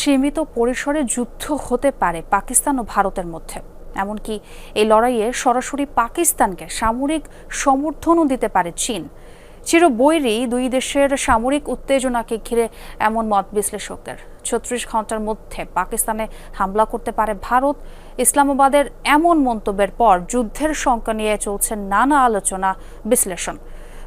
সীমিত পরিসরে যুদ্ধ হতে পারে পাকিস্তান ও ভারতের মধ্যে। এমনকি এই লড়াইয়ে সরাসরি পাকিস্তানকে সামরিক সমর্থনও দিতে পারে চীন। চির বৈরী দুই দেশের সামরিক উত্তেজনাকে ঘিরে এমন মত বিশ্লেষকদের। ছত্রিশ ঘণ্টার মধ্যে পাকিস্তানে হামলা করতে পারে ভারত। ইসলামাবাদের এমন মন্তব্যের পর যুদ্ধের শঙ্কা নিয়ে চলছে নানা আলোচনা বিশ্লেষণ।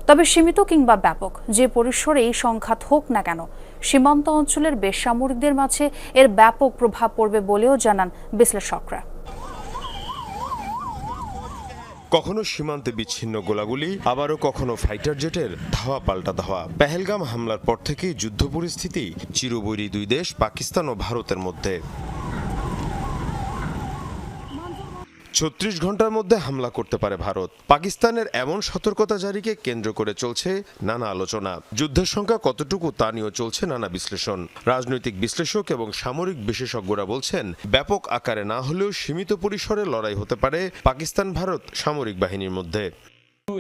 তবে সীমিত কিংবা ব্যাপক, যে পরিসরেই সংঘাত হোক না কেন, সীমান্ত অঞ্চলের বেসামরিকদের মাঝে এর ব্যাপক প্রভাব পড়বে বলেও জানান বিশ্লেষকরা। কখনো সীমান্তে বিচ্ছিন্ন গোলাগুলি, আবারও কখনো ফাইটার জেটের ধাওয়া পাল্টা ধাওয়া। পেহেলগাম হামলার পর থেকেই যুদ্ধ পরিস্থিতি চিরবৈরী দুই দেশ, পাকিস্তান ও ভারতের মধ্যে। ছত্রিশ ঘণ্টার মধ্যে হামলা করতে পারে ভারত। পাকিস্তানের এমন সতর্কতা জারিকে কেন্দ্র করে চলছে নানা আলোচনা। যুদ্ধের সংখ্যা কতটুকু তা নিয়েও চলছে নানা বিশ্লেষণ। রাজনৈতিক বিশ্লেষক এবং সামরিক বিশেষজ্ঞরা বলছেন, ব্যাপক আকারে না হলেও সীমিত পরিসরে লড়াই হতে পারে পাকিস্তান ভারত সামরিক বাহিনীর মধ্যে। Uh.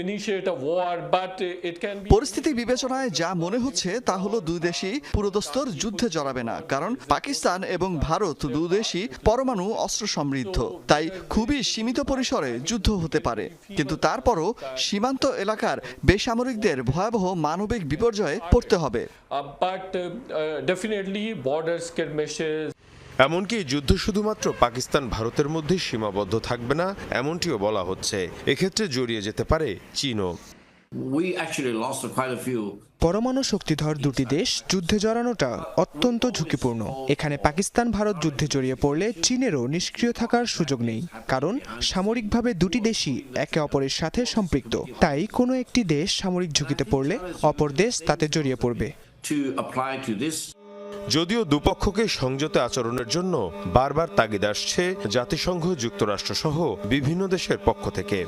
পরিস্থিতি বিবেচনায় যা মনে হচ্ছে তা হলো দুই দেশই পুরোদস্তর যুদ্ধে জড়াবে না কারণ পাকিস্তান এবং ভারত দুই দেশই পরমাণু অস্ত্র সমৃদ্ধ তাই খুবই সীমিত পরিসরে যুদ্ধ হতে পারে কিন্তু তারপরও সীমান্ত এলাকার বেসামরিকদের ভয়াবহ মানবিক বিপর্যয়ে পড়তে হবে এমনকি যুদ্ধ শুধুমাত্র পাকিস্তান ভারতের মধ্যে সীমাবদ্ধ থাকবে না এমনটিও বলা হচ্ছে। এক্ষেত্রে জড়িয়ে যেতে পারে চীনও। পরমাণু শক্তিধর দুটি দেশ যুদ্ধে জড়ানোটা অত্যন্ত ঝুঁকিপূর্ণ। এখানে পাকিস্তান ভারত যুদ্ধে জড়িয়ে পড়লে চীনেরও নিষ্ক্রিয় থাকার সুযোগ নেই কারণ সামরিকভাবে দুটি দেশই একে অপরের সাথে সম্পৃক্ত। তাই কোনো একটি দেশ সামরিক ঝুঁকিতে পড়লে অপর দেশ তাতে জড়িয়ে পড়বে। যদিও দুপক্ষকে সংযত আচরণের জন্য বারবার তাগিদ আসছে জাতিসংঘ, যুক্তরাষ্ট্রসহ বিভিন্ন দেশের পক্ষ থেকে।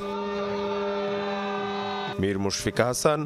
মীর মুশফিকা হাসান